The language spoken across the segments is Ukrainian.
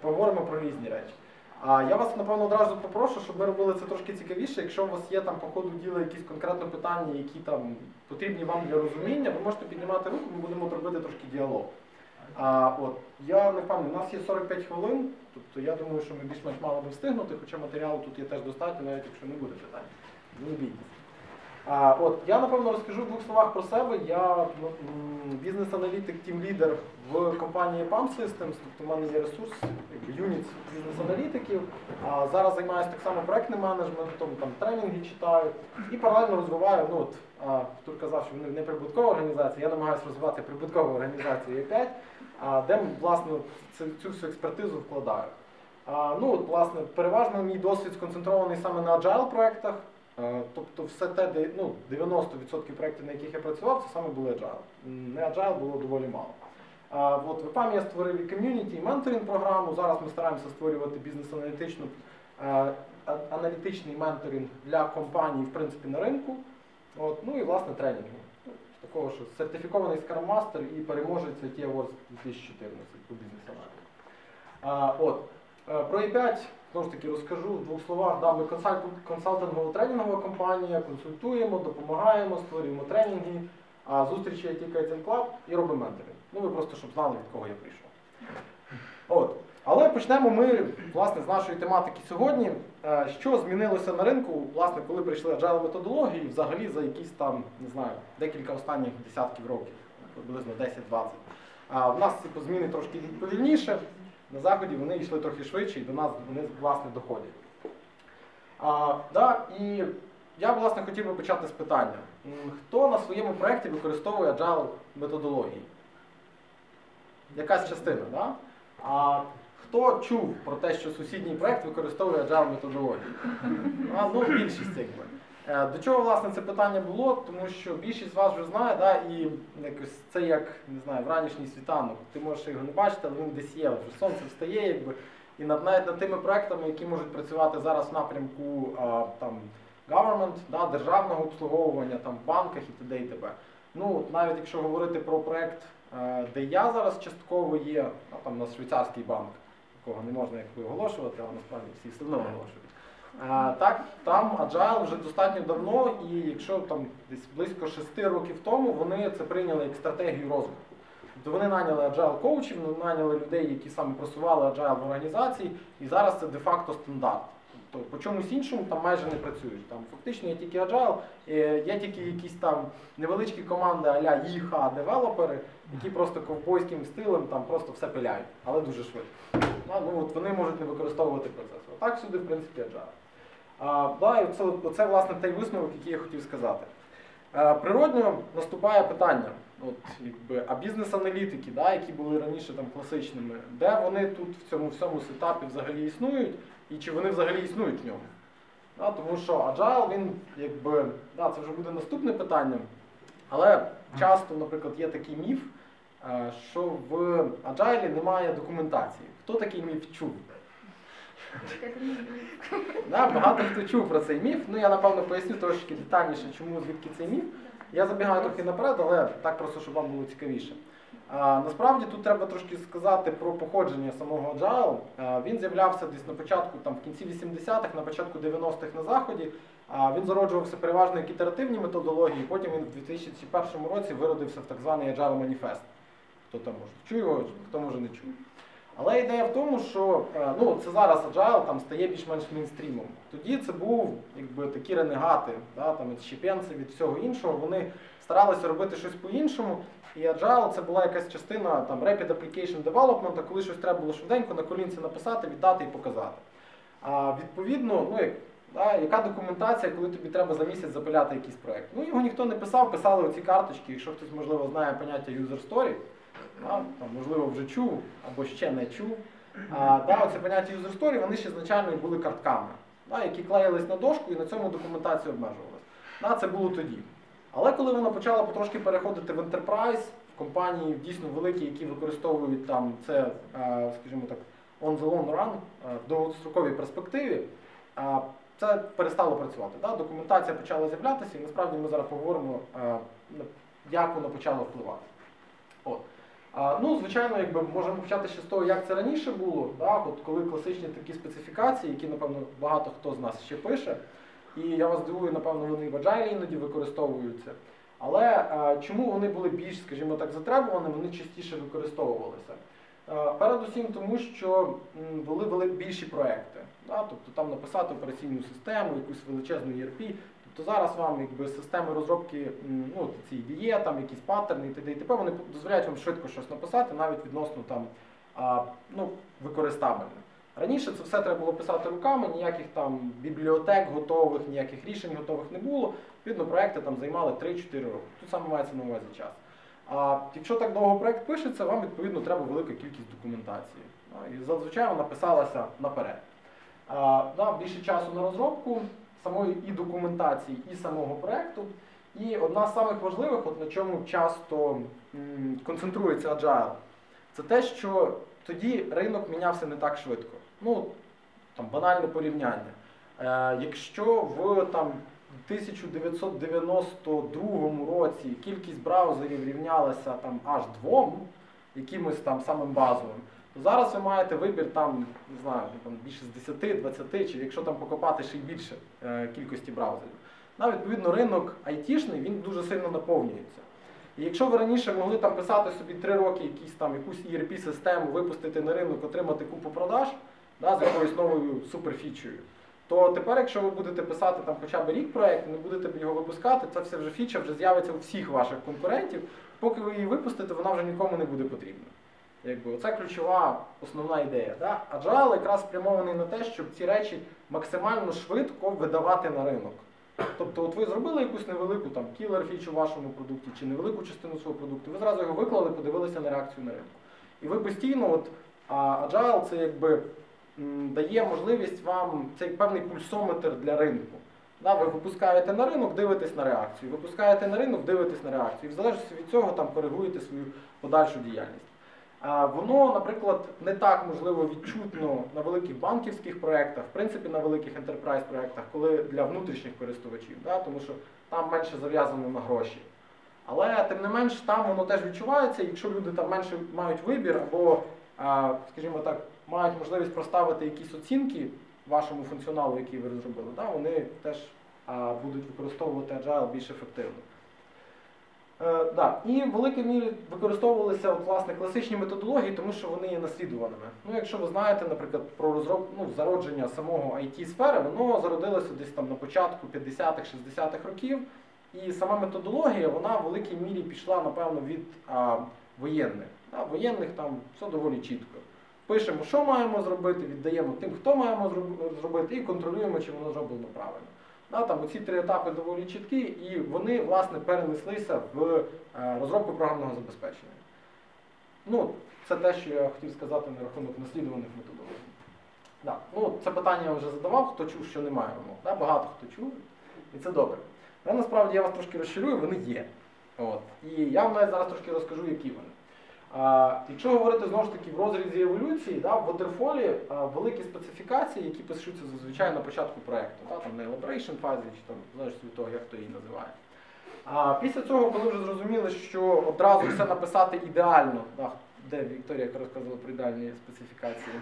поговоримо про різні речі. А я вас, напевно, одразу попрошу, щоб ми робили це трошки цікавіше. Якщо у вас є там по ходу діла якісь конкретно питання, які там потрібні вам для розуміння, ви можете піднімати руку, ми будемо робити трошки діалог. А, от, я не впевнений, у нас є 45 хвилин, тобто я думаю, що ми більш-менш мали би встигнути, хоча матеріалу тут є теж достатньо, навіть якщо не буде питань. Не бійтесь. От, я напевно розкажу в двох словах про себе. Я ну, бізнес-аналітик, тім-лідер в компанії PAM Systems, тобто в мене є ресурс, юніт бізнес-аналітиків. А зараз займаюся так само проектним менеджментом, там тренінги читаю і паралельно розвиваю. Ну от а, Артур казав, що вони не прибуткова організація, я намагаюся розвивати прибуткову організацію Е5, а, де власне цю всю експертизу вкладаю. А, ну от, власне, переважно мій досвід сконцентрований саме на agile проектах. Е, Тобто все те, де ну, 90% проєктів, на яких я працював, це саме були agile. Не agile було доволі мало. А, от в EPAM я створив і ком'юніті, і менторинг програму. Зараз ми стараємося створювати бізнес-аналітичну е, аналітичний менторинг для компаній, в принципі, на ринку. От, ну і власне тренінги. Ну, Такого, що сертифікований Master і переможець IT Awards 2014 по бізнес-аналізу. От. Е, Про i5 знову ж таки розкажу в двох словах. Да, ми консаль- консалтингова тренінгова компанія, консультуємо, допомагаємо, створюємо тренінги, а зустрічі IT Kaizen Club і робимо менторинг. Ну ви просто щоб знали, від кого я прийшов. От. Але почнемо ми власне з нашої тематики сьогодні. Е, Що змінилося на ринку, власне, коли прийшли agile методології, взагалі за якісь там, не знаю, декілька останніх десятків років, приблизно 10-20. А в нас типу, зміни трошки повільніше. На заході вони йшли трохи швидше і до нас вони власне доходять. А, да, і я власне хотів би почати з питання. Хто на своєму проєкті використовує agile методології? Якась частина, да? А хто чув про те, що сусідній проєкт використовує agile методології? А, ну, більшість якби. Е, До чого власне це питання було? Тому що більшість з вас вже знає, да, і якось це як не знаю, вранішній світанок. Ти можеш його не бачити, але він десь є. Вже сонце встає, якби. І над навіть над тими проектами, які можуть працювати зараз в напрямку а, там government, да, державного обслуговування, там в банках і т.д. і т.п. Ну, навіть якщо говорити про проект, е, де я зараз частково є, а, там у нас швейцарський банк, якого не можна якби оголошувати, але насправді всі все одно оголошують. А, так, там Agile вже достатньо давно, і якщо там десь близько шести років тому вони це прийняли як стратегію розвитку. Тобто вони наняли agile коучів, наняли людей, які саме просували agile в організації, і зараз це де-факто стандарт. Тобто по чомусь іншому там майже не працюють. Там фактично є тільки agile, е, є тільки якісь там невеличкі команди а-ля ІХ девелопери, які просто ковбойським стилем там просто все пиляють, але дуже швидко. Ну, от вони можуть не використовувати процес. Отак сюди, в принципі, agile. А, да, і це, це власне той висновок, який я хотів сказати. Е, Природньо наступає питання, от, якби, а бізнес-аналітики, да, які були раніше там, класичними, де вони тут в цьому всьому сетапі взагалі існують, і чи вони взагалі існують в ньому? Да, тому що Agile, він якби, да, це вже буде наступне питання, але часто, наприклад, є такий міф, е, що в Agile немає документації. Хто такий міф чув? Да, багато хто чув про цей міф. Ну я напевно поясню трошки детальніше, чому звідки цей міф. Я забігаю трохи наперед, але так просто, щоб вам було цікавіше. А, насправді тут треба трошки сказати про походження самого Agile. А, він з'являвся десь на початку, там в кінці 80-х, на початку 90-х на заході. А, він зароджувався переважно як ітеративні методології, потім він в 2001 році виродився в так званий Agile Manifest. Хто там може чує його, хто може не чує. Але ідея в тому, що е, ну, це зараз Agile там стає більш-менш мейнстрімом. Тоді це був якби такі ренегати, да, там, від щепенців, від всього іншого. Вони старалися робити щось по-іншому. І Agile це була якась частина там, Rapid Application Development, коли щось треба було швиденько на колінці написати, віддати і показати. А відповідно, ну, як, да, яка документація, коли тобі треба за місяць запиляти якийсь проект? Ну, його ніхто не писав, писали оці карточки, якщо хтось, можливо, знає поняття user story, там, можливо, вже чув або ще не чув. А, да, оце поняття user story, вони ще значально були картками, да, які клеїлись на дошку і на цьому документація обмежувалась. Да, це було тоді. Але коли вона почала потрошки переходити в enterprise, в компанії дійсно великі, які використовують там це, е, скажімо так, on the long run, е, в довгостроковій перспективі, е, це перестало працювати. Да? Документація почала з'являтися, і насправді ми зараз поговоримо, як вона почала впливати. От. Ну, звичайно, якби можемо почати ще з того, як це раніше було. Да? От коли класичні такі специфікації, які, напевно, багато хто з нас ще пише. І я вас дивую, напевно, вони в Agile іноді використовуються. Але а, чому вони були більш, скажімо так, затребувані, вони частіше використовувалися? А, передусім тому, що були, були більші проекти. Да? Тобто там написати операційну систему, якусь величезну ERP. Тобто зараз вам якби системи розробки, ну ці є, там якісь паттерни і т.д. і т.п. Вони дозволяють вам швидко щось написати, навіть відносно там ну, використабельне. Раніше це все треба було писати руками, ніяких там бібліотек готових, ніяких рішень готових не було. Відповідно, проекти там займали 3-4 роки. Тут саме мається на увазі час. А якщо так довго проект пишеться, вам відповідно треба велика кількість документації. А, І зазвичай вона писалася наперед. А, да, більше часу на розробку самої і документації, і самого проекту. І одна з самих важливих, от на чому часто концентрується Agile, це те, що тоді ринок мінявся не так швидко. Ну, там банальне порівняння. Е, якщо в там, 1992 році кількість браузерів рівнялася там аж двом, якимось там самим базовим, зараз ви маєте вибір там, не знаю, там більше з 10, 20, чи якщо там покопати ще й більше е, кількості браузерів. На, відповідно, ринок айтішний він дуже сильно наповнюється. І якщо ви раніше могли там писати собі 3 роки якісь там якусь ERP-систему, випустити на ринок, отримати купу продаж да, з якоюсь новою суперфічею, то тепер, якщо ви будете писати там хоча б рік проєкт, не будете його випускати, це все вже фіча вже з'явиться у всіх ваших конкурентів. Поки ви її випустите, вона вже нікому не буде потрібна. Якби Оце ключова основна ідея. Да? Agile якраз спрямований на те, щоб ці речі максимально швидко видавати на ринок. Тобто, от ви зробили якусь невелику там кілер фіч у вашому продукті чи невелику частину свого продукту, ви зразу його виклали, подивилися на реакцію на ринку. І ви постійно, от Agile це якби дає можливість вам цей певний пульсометр для ринку. Да, ви випускаєте на ринок, дивитесь на реакцію. Випускаєте на ринок, дивитесь на реакцію. І в залежності від цього там коригуєте свою подальшу діяльність. Воно, наприклад, не так можливо відчутно на великих банківських проєктах, в принципі, на великих enterprise проєктах, коли для внутрішніх користувачів, да, тому що там менше зав'язано на гроші. Але тим не менш там воно теж відчувається, якщо люди там менше мають вибір, або, скажімо так, мають можливість проставити якісь оцінки вашому функціоналу, який ви розробили, да, вони теж будуть використовувати Agile більш ефективно. Е, да. І в великій мірі використовувалися от, власне, класичні методології, тому що вони є наслідуваними. Ну, якщо ви знаєте, наприклад, про розроб... ну, зародження самого IT-сфери, воно зародилося десь там на початку 50-х, 60-х років. І сама методологія, вона в великій мірі пішла, напевно, від а, воєнних. Да, воєнних там все доволі чітко. Пишемо, що маємо зробити, віддаємо тим, хто маємо зробити, і контролюємо, чи воно зроблено правильно. Да, там оці три етапи доволі чіткі, і вони власне перенеслися в е, розробку програмного забезпечення. Ну, це те, що я хотів сказати на рахунок наслідуваних методологій. Да. Ну, це питання я вже задавав, хто чув, що немає вимог. Да? Багато хто чув, і це добре. Але насправді я вас трошки розчарую, вони є. От. І я вам навіть зараз трошки розкажу, які вони. Якщо говорити знову ж таки в розрізі еволюції, да, в Waterfall великі специфікації, які пишуться зазвичай на початку проєкту, да, там на elaboration фазі, чи там, залежить від того, як хто її називає. А після цього, коли вже зрозуміли, що одразу все написати ідеально, да, де Вікторія яка розказувала про ідеальні специфікації,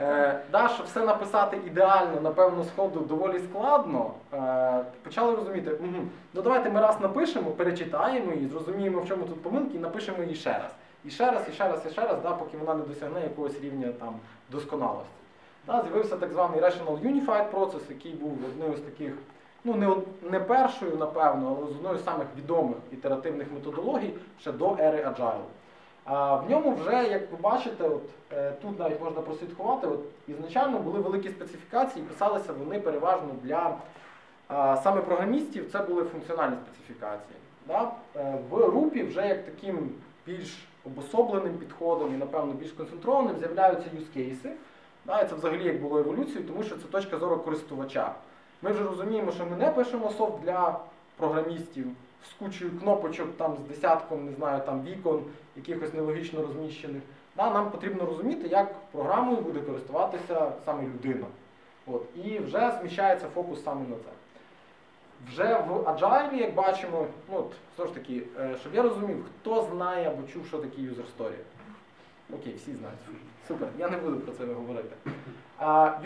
е, да, щоб все написати ідеально, напевно, сходу доволі складно, е, почали розуміти, угу, ну давайте ми раз напишемо, перечитаємо її, зрозуміємо, в чому тут помилки, і напишемо її ще раз. І ще раз, і ще раз, і ще раз, да, поки вона не досягне якогось рівня там, досконалості. Да, з'явився так званий Rational Unified процес, який був одним з таких, ну не, не першою, напевно, але з одною з самих відомих ітеративних методологій ще до ери Agile. А в ньому вже, як ви бачите, от, е, тут навіть можна прослідкувати, от, ізначально були великі специфікації, писалися вони переважно для а, саме програмістів, це були функціональні специфікації. Да? Е, В рупі вже як таким більш обособленим підходом і, напевно, більш концентрованим з'являються юзкейси. Да? Це взагалі як було еволюцією, тому що це точка зору користувача. Ми вже розуміємо, що ми не пишемо софт для програмістів з кучою кнопочок, там, з десятком, не знаю, там, вікон, якихось нелогічно розміщених. Да? Нам потрібно розуміти, як програмою буде користуватися саме людина. От. І вже зміщається фокус саме на це. Вже в Agile, як бачимо, ну знову ж таки, е, щоб я розумів, хто знає або чув, що таке user story. Окей, всі знають. Супер, я не буду про це говорити.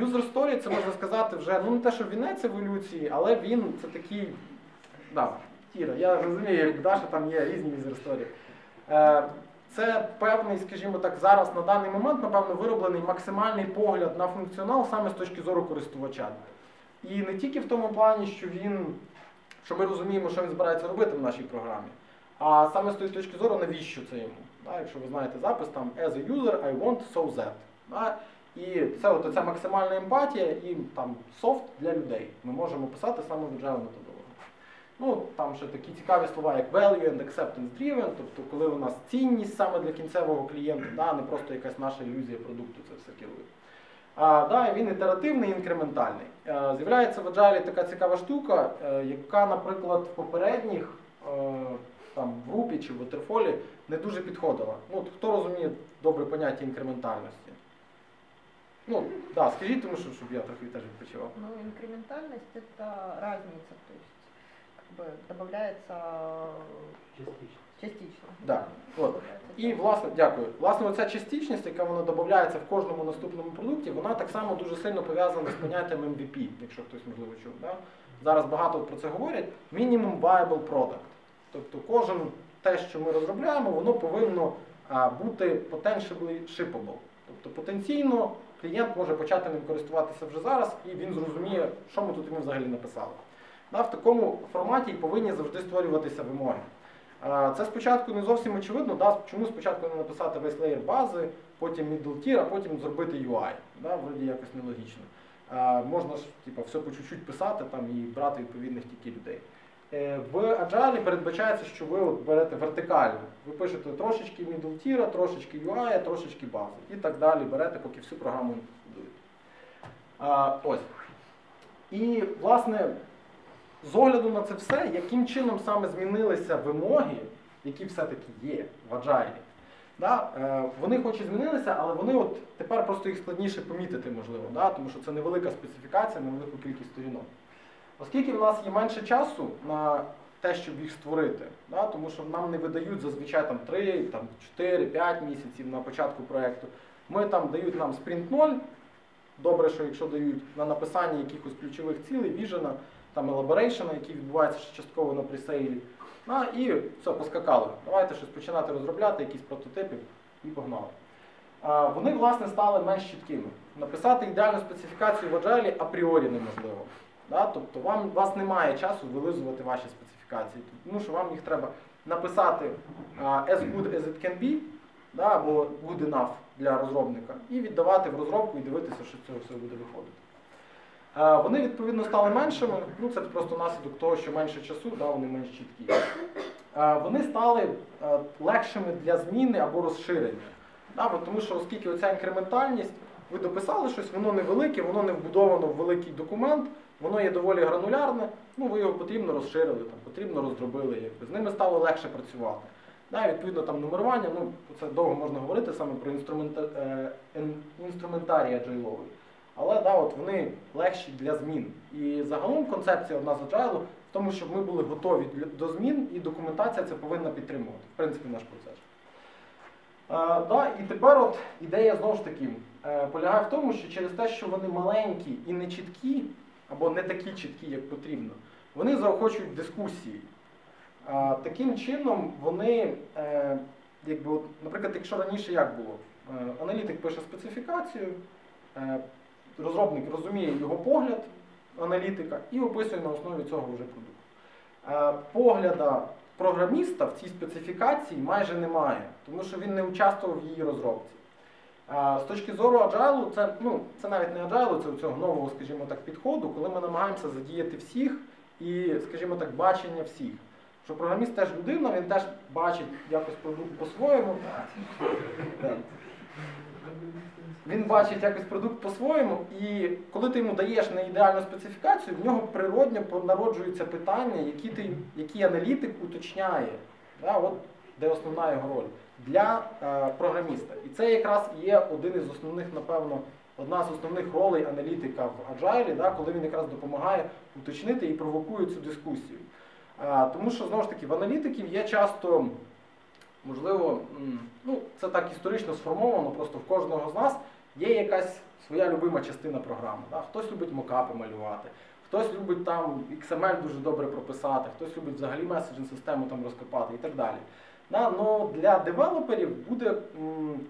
User story це можна сказати вже, ну не те, що вінець еволюції, але він це такий. Да, Іра, я розумію, як Даша там є різні user story. Е, Це певний, скажімо так, зараз на даний момент, напевно, вироблений максимальний погляд на функціонал саме з точки зору користувача. І не тільки в тому плані, що він, що ми розуміємо, що він збирається робити в нашій програмі, а саме з тої точки зору, навіщо це йому. Да, якщо ви знаєте запис, там as a user, I want so that. Да, і це от ця максимальна емпатія і там софт для людей. Ми можемо писати саме в agile методології. Ну, там ще такі цікаві слова, як value and acceptance driven, тобто коли у нас цінність саме для кінцевого клієнта, да, не просто якась наша ілюзія продукту це все керує. А, да, він ітеративний і інкрементальний. Е, З'являється в Agile така цікава штука, е, яка, наприклад, в попередніх е, там, в групі чи в Waterfall не дуже підходила. Ну, от хто розуміє добре поняття інкрементальності? Ну, да, скажіть, тому що щоб я трохи теж відпочивав. Ну, инкрементальность это разница, то есть как бы добавляется Частично. частично. Да, вот. І власне, дякую. Власне, оця частичність, яка вона додається в кожному наступному продукті, вона так само дуже сильно пов'язана з поняттям MVP, якщо хтось можливо чув. Да? Зараз багато про це говорять. Minimum Viable Product. Тобто кожен те, що ми розробляємо, воно повинно а, бути potentially shippable. Тобто потенційно клієнт може почати ним користуватися вже зараз, і він зрозуміє, що ми тут йому взагалі написали. Да, в такому форматі повинні завжди створюватися вимоги. Це спочатку не зовсім очевидно, да, чому спочатку не написати весь леєр бази, потім middle tier, а потім зробити UI. Да, вроді якось нелогічно. Можна ж типу, все по чуть-чуть писати там, і брати відповідних тільки людей. Е, В Agile передбачається, що ви от берете вертикально. Ви пишете трошечки middle tier, трошечки UI, трошечки бази. І так далі берете, поки всю програму не побудуєте. Ось. І, власне, з огляду на це все, яким чином саме змінилися вимоги, які все-таки є в Agile. Да? е, Вони хоч і змінилися, але вони от тепер просто їх складніше помітити, можливо, да? тому що це невелика специфікація на велику кількість сторінок. Оскільки в нас є менше часу на те, щоб їх створити, да? тому що нам не видають зазвичай там 3, там, 4, 5 місяців на початку проєкту, ми там дають нам спринт 0, добре, що якщо дають на написання якихось ключових цілей, віжена, там елаборейшена, які відбуваються ще частково на пресейлі. А, і все, поскакали. Давайте щось починати розробляти, якісь прототипи і погнали. А, вони, власне, стали менш чіткими. Написати ідеальну специфікацію в Agile апріорі неможливо. Да? Тобто вам, вас немає часу вилизувати ваші специфікації, тому що вам їх треба написати as good as it can be, да? або good enough для розробника, і віддавати в розробку і дивитися, що з цього все буде виходити. Вони відповідно стали меншими, ну це просто наслідок того, що менше часу, да, вони менш чіткі. Вони стали е, легшими для зміни або розширення. Да, тому що оскільки оця інкрементальність, ви дописали щось, воно невелике, воно не вбудовано в великий документ, воно є доволі гранулярне, ну ви його потрібно розширили, там, потрібно роздробили, якби. з ними стало легше працювати. Да, відповідно, там нумерування, ну це довго можна говорити саме про інструмента, е, ін- інструментарій аджайловий. Але да, от вони легші для змін. І загалом концепція одна з Agile в тому, щоб ми були готові до змін, і документація це повинна підтримувати, в принципі, наш процес. Е, да, і тепер от ідея знову ж таки е, полягає в тому, що через те, що вони маленькі і не чіткі, або не такі чіткі, як потрібно, вони заохочують дискусії. Е, таким чином вони, е, якби, от, наприклад, якщо раніше як було, Е, аналітик пише специфікацію, е, розробник розуміє його погляд аналітика і описує на основі цього вже продукт. Е, Погляда програміста в цій специфікації майже немає, тому що він не участвував в її розробці. Е, З точки зору agile, це, ну, це навіть не agile, це цього нового, скажімо так, підходу, коли ми намагаємося задіяти всіх і, скажімо так, бачення всіх. Що програміст теж людина, він теж бачить якось продукт по-своєму. Він бачить якось продукт по-своєму, і коли ти йому даєш не ідеальну специфікацію, в нього природньо народжуються питання, які, ти, які аналітик уточняє. Да, от де основна його роль. для е, програміста. І це якраз є один із основних, напевно, одна з основних ролей аналітика в Agile, да, коли він якраз допомагає уточнити і провокує цю дискусію. Е, тому що знову ж таки в аналітиків є часто, можливо, ну це так історично сформовано, просто в кожного з нас є якась своя любима частина програми. Да? Хтось любить мокапи малювати, хтось любить там XML дуже добре прописати, хтось любить взагалі меседжинг систему там розкопати і так далі. Да? Но для девелоперів буде,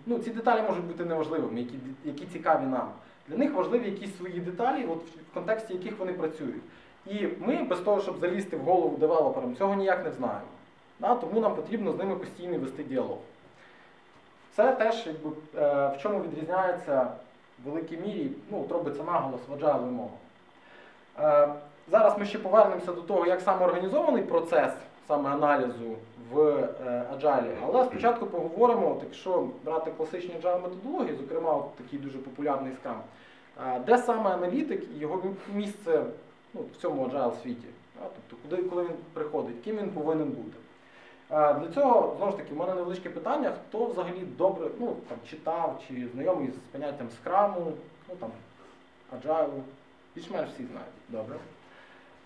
ну, ці деталі можуть бути неважливими, які, які цікаві нам. Для них важливі якісь свої деталі, от в контексті яких вони працюють. І ми без того, щоб залізти в голову девелоперам, цього ніяк не знаємо. Тому нам потрібно з ними постійно вести діалог. Це теж якби, е, в чому відрізняється в великій мірі, ну, робиться наголос в agile вимогах. Е, Зараз ми ще повернемося до того, як саме організований процес саме аналізу в е, Agile, але спочатку поговоримо, от якщо брати класичні agile методології, зокрема от такий дуже популярний е, де саме аналітик і його місце ну, в цьому agile світі, тобто куди, коли він приходить, ким він повинен бути. Е, Для цього, знову ж таки, в мене невеличке питання, хто взагалі добре ну, там, читав чи знайомий з поняттям скраму, ну там, agile, більш-менш всі знають. Добре.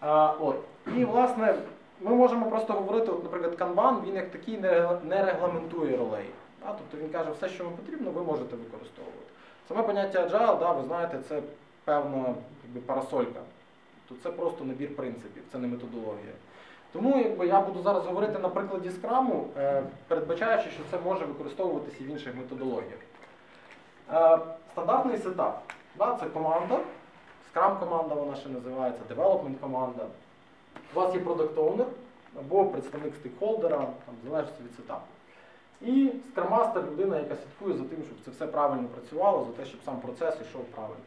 А, от. І, власне, ми можемо просто говорити, от, наприклад, канбан, він як такий не, регламентує ролей. Да? Тобто він каже, все, що вам потрібно, ви можете використовувати. Саме поняття agile, да, ви знаєте, це певна якби, парасолька. Тобто це просто набір принципів, це не методологія. Тому якби, я буду зараз говорити на прикладі скраму, е, передбачаючи, що це може використовуватися і в інших методологіях. Е, стандартний сетап. Це команда. Scrum команда вона ще називається, development команда. У вас є product owner або представник стейкхолдера, там, в залежності від сетапу. І Master – людина, яка слідкує за тим, щоб це все правильно працювало, за те, щоб сам процес йшов правильно.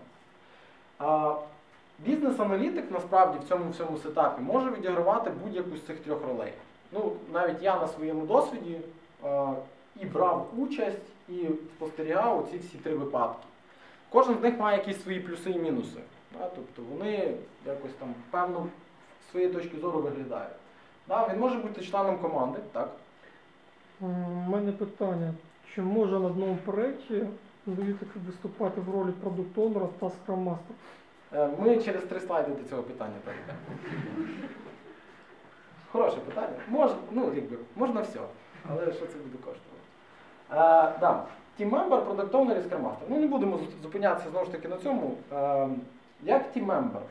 Бізнес-аналітик насправді в цьому всьому сетапі може відігравати будь-яку з цих трьох ролей. Ну, навіть я на своєму досвіді е, і брав участь, і спостерігав ці всі три випадки. Кожен з них має якісь свої плюси і мінуси. Да? Тобто вони якось там певно з своєї точки зору виглядають. Да? Він може бути членом команди, так? У мене питання. Чи може на одному проєкті аналітик виступати в ролі продукт-онера та скрам-мастера? Е, Ми через три слайди до цього питання перейдемо. Хороше питання. Можна, ну, якби, можна все, але що це буде коштувати? Е, да. Member, Product Owner і Master. Ну, не будемо зупинятися знову ж таки на цьому. Е, як Team Member?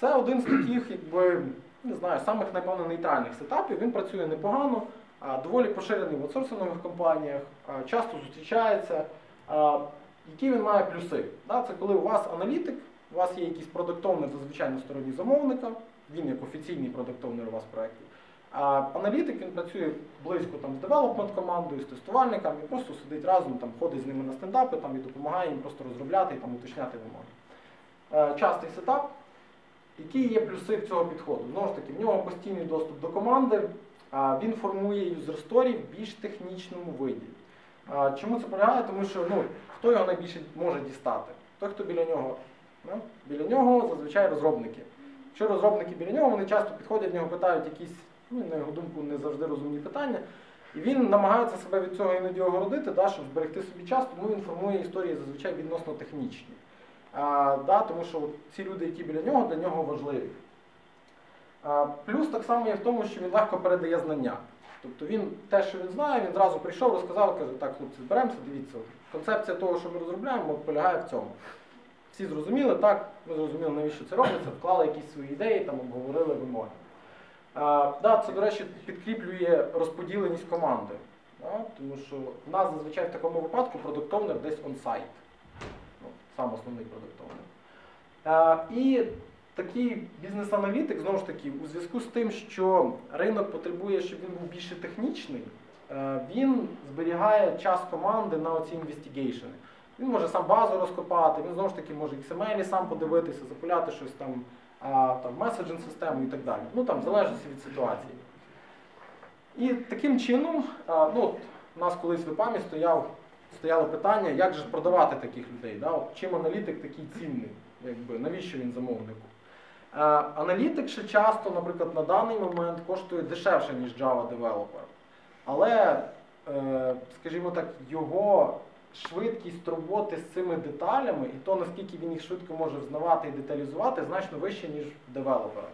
Це один з таких, якби, не знаю, самих, напевно, нейтральних сетапів. Він працює непогано, а, доволі поширений в аутсорсингових компаніях, часто зустрічається. Які він має плюси? Це коли у вас аналітик, у вас є якийсь продуктовнер зазвичай на стороні замовника, він як офіційний продуктовнер у вас в проєкті. А аналітик він працює близько там, з девелопмент командою, з тестувальниками, і просто сидить разом, там, ходить з ними на стендапи там, і допомагає їм просто розробляти і там, уточняти вимоги. Е, Частий сетап. Які є плюси в цього підходу? Знову ж таки, в нього постійний доступ до команди, він формує юзер сторі в більш технічному виді. Чому це полягає? Тому що ну, хто його найбільше може дістати? Той, хто біля нього. Ну, біля нього зазвичай розробники. Якщо розробники біля нього, вони часто підходять, в нього питають якісь, ну, на його думку, не завжди розумні питання. І він намагається себе від цього іноді огородити, да, щоб зберегти собі час, тому він формує історії зазвичай відносно технічні. А, да, тому що ці люди, які біля нього, для нього важливі. А, плюс так само є в тому, що він легко передає знання. Тобто він те, що він знає, він зразу прийшов, розказав, каже, так, хлопці, зберемося, дивіться, концепція того, що ми розробляємо, полягає в цьому. Всі зрозуміли, так, ми зрозуміли, навіщо це робиться, вклали якісь свої ідеї, там обговорили вимоги. А, да, це, до речі, підкріплює розподіленість команди. Да, тому що в нас зазвичай в такому випадку продуктовнер десь on-site. Ну, сам основний продуктовнер. А, і такий бізнес-аналітик, знову ж таки, у зв'язку з тим, що ринок потребує, щоб він був більше технічний, е, він зберігає час команди на оці інвестігейшени. Він може сам базу розкопати, він знову ж таки може XML сам подивитися, запуляти щось там, а, там меседжинг систему і так далі. Ну там в залежності від ситуації. І таким чином, а, ну, у нас колись в стояв, стояло питання, як же продавати таких людей. Да? От, чим аналітик такий цінний, якби, навіщо він замовнику? Е, Аналітик ще часто, наприклад, на даний момент коштує дешевше, ніж Java Developer. Але е, скажімо так, його швидкість роботи з цими деталями і то, наскільки він їх швидко може взнавати і деталізувати, значно вище, ніж девелопера.